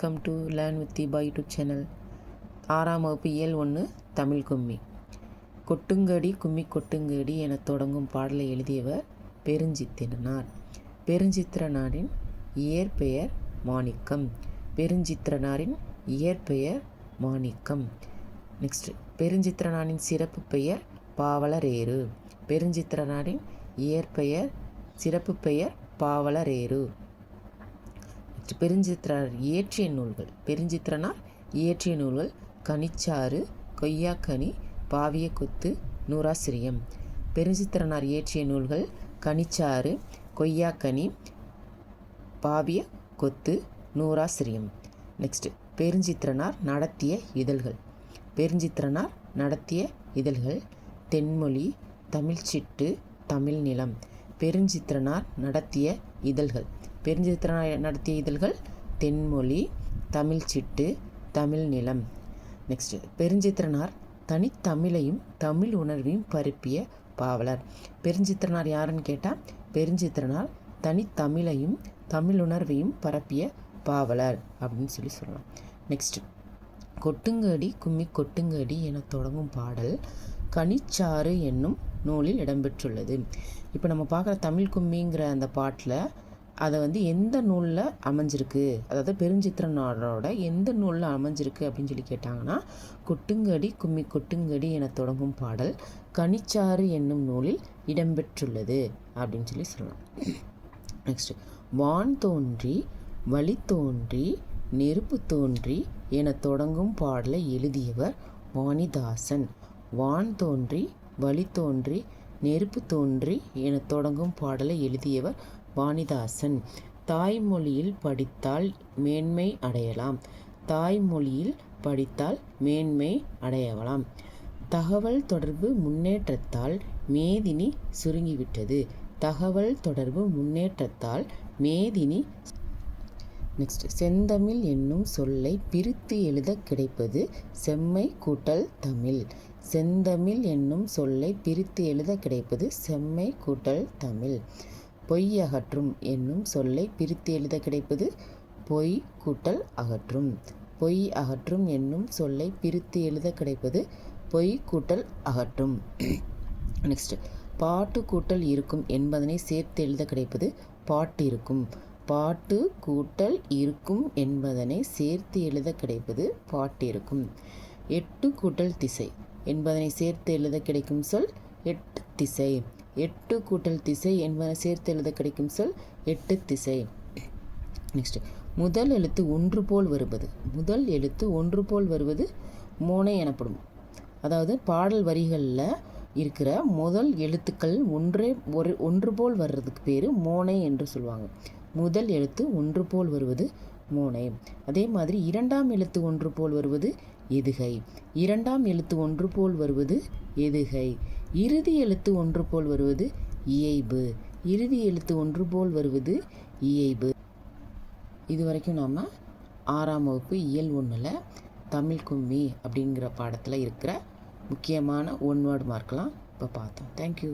Welcome to learn with Deepa YouTube channel ஆறாம் வகுப்பு இயல் ஒன்று தமிழ் கும்மி. கொட்டுங்கடி கும்மி கொட்டுங்கடி என தொடங்கும் பாடலை எழுதியவர் பெருஞ்சித்திரனார். பெருஞ்சித்திரனாரின் இயற்பெயர் மாணிக்கம். பெருஞ்சித்திரனாரின் இயற்பெயர் மாணிக்கம். நெக்ஸ்ட் பெருஞ்சித்திரனாரின் சிறப்பு பெயர் பாவலரேறு. பெருஞ்சித்திரனாரின் இயற்பெயர் சிறப்பு பெயர் பாவலரேறு. நெக்ஸ்ட் பெருஞ்சித்திரனார் இயற்றிய நூல்கள். பெருஞ்சித்திரனார் இயற்றிய நூல்கள். கனிச்சாறு கொய்யாக்கனி பாவிய கொத்து நூறாசிரியம். பெருஞ்சித்திரனார் இயற்றிய நூல்கள் கனிச்சாறு கொய்யாக்கனி பாவிய கொத்து நூறாசிரியம். நெக்ஸ்ட் பெருஞ்சித்திரனார் நடத்திய இதழ்கள். பெருஞ்சித்திரனார் நடத்திய இதழ்கள் தென்மொழி தமிழ்ச்சிட்டு தமிழ்நிலம். பெருஞ்சித்திரனார் நடத்திய இதழ்கள். பெருஞ்சித்திரனார் நடத்திய இதழ்கள் தென்மொழி தமிழ்ச்சிட்டு தமிழ் நிலம். நெக்ஸ்ட் பெருஞ்சித்திரனார் தனித்தமிழையும் தமிழ் உணர்வையும் பரப்பிய பாவலர். பெருஞ்சித்திரனார் யாருன்னு கேட்டால் பெருஞ்சித்திரனார் தனித்தமிழையும் தமிழ் உணர்வையும் பரப்பிய பாவலர் அப்படின்னு சொல்லி சொல்லலாம். நெக்ஸ்ட் கொட்டுங்கடி கும்மி கொட்டுங்கடி என தொடங்கும் பாடல் கனிச்சாறு என்னும் நூலில் இடம்பெற்றுள்ளது. இப்போ நம்ம பார்க்குற தமிழ் கும்மிங்கிற அந்த பாட்டில் அதை வந்து எந்த நூலில் அமைஞ்சிருக்கு? அதாவது பெருஞ்சித்திரனாரோட எந்த நூலில் அமைஞ்சிருக்கு அப்படின்னு சொல்லி கேட்டாங்கன்னா கொட்டுங்கடி கும்மி கொட்டுங்கடி என தொடங்கும் பாடல் கனிச்சாறு என்னும் நூலில் இடம்பெற்றுள்ளது அப்படின்னு சொல்லி சொல்லலாம். நெக்ஸ்ட் வான் தோன்றி வழி தோன்றி நெருப்பு தோன்றி என தொடங்கும் பாடலை எழுதியவர் வாணிதாசன். வான் தோன்றி வழி தோன்றி நெருப்பு தோன்றி என தொடங்கும் பாடலை எழுதியவர் வாணிதாசன். தாய்மொழியில் படித்தால் மேன்மை அடையலாம். தாய்மொழியில் படித்தால் மேன்மை அடையலாம் தகவல் தொடர்பு முன்னேற்றத்தால் மேதினி சுருங்கிவிட்டது. தகவல் தொடர்பு முன்னேற்றத்தால் மேதினி நெக்ஸ்ட் செந்தமிழ் என்னும் சொல்லை பிரித்து எழுத கிடைப்பது செம்மை கூட்டல் தமிழ். செந்தமிழ் என்னும் சொல்லை பிரித்து எழுத கிடைப்பது செம்மை கூட்டல் தமிழ். பொய் அகற்றும் என்னும் சொல்லை பிரித்து எழுத கிடைப்பது பொய் கூட்டல் அகற்றும். பொய் அகற்றும் என்னும் சொல்லை பிரித்து எழுத கிடைப்பது பொய் கூட்டல் அகற்றும். நெக்ஸ்ட் பாட்டு கூட்டல் இருக்கும் என்பதனை சேர்த்து எழுத கிடைப்பது பாட்டு இருக்கும். பாட்டு கூட்டல் இருக்கும் என்பதனை சேர்த்து எழுத கிடைப்பது பாட்டு இருக்கும். எட்டு கூட்டல் திசை என்பதனை சேர்த்து எழுத கிடைக்கும் சொல் எட்டு திசை. எட்டு கூட்டல் திசை என்பதனை சேர்த்து எழுத கிடைக்கும் சொல் எட்டு திசை. நெக்ஸ்ட் முதல் எழுத்து ஒன்று போல் வருவது முதல் எழுத்து ஒன்று போல் வருவது மோனை எனப்படும். அதாவது பாடல் வரிகளில் இருக்கிற முதல் எழுத்துக்கள் ஒன்றே ஒரு ஒன்று போல் வர்றதுக்கு பேர் மோனை என்று சொல்லுவாங்க. முதல் எழுத்து ஒன்று போல் வருவது மூனை. அதே மாதிரி இரண்டாம் எழுத்து ஒன்று போல் வருவது எதுகை. இரண்டாம் எழுத்து ஒன்று போல் வருவது எதுகை. இறுதி எழுத்து ஒன்று போல் வருவது இயைபு. இறுதி எழுத்து ஒன்று போல் வருவது இயைபு. இது வரைக்கும் நாம் ஆறாம் வகுப்பு இயல் ஒன்றில் தமிழ் கும்மி அப்படிங்கிற பாடத்தில் இருக்கிற முக்கியமான ஒன் வேர்டு மார்க்லாம் இப்போ பார்த்தோம். தேங்க்யூ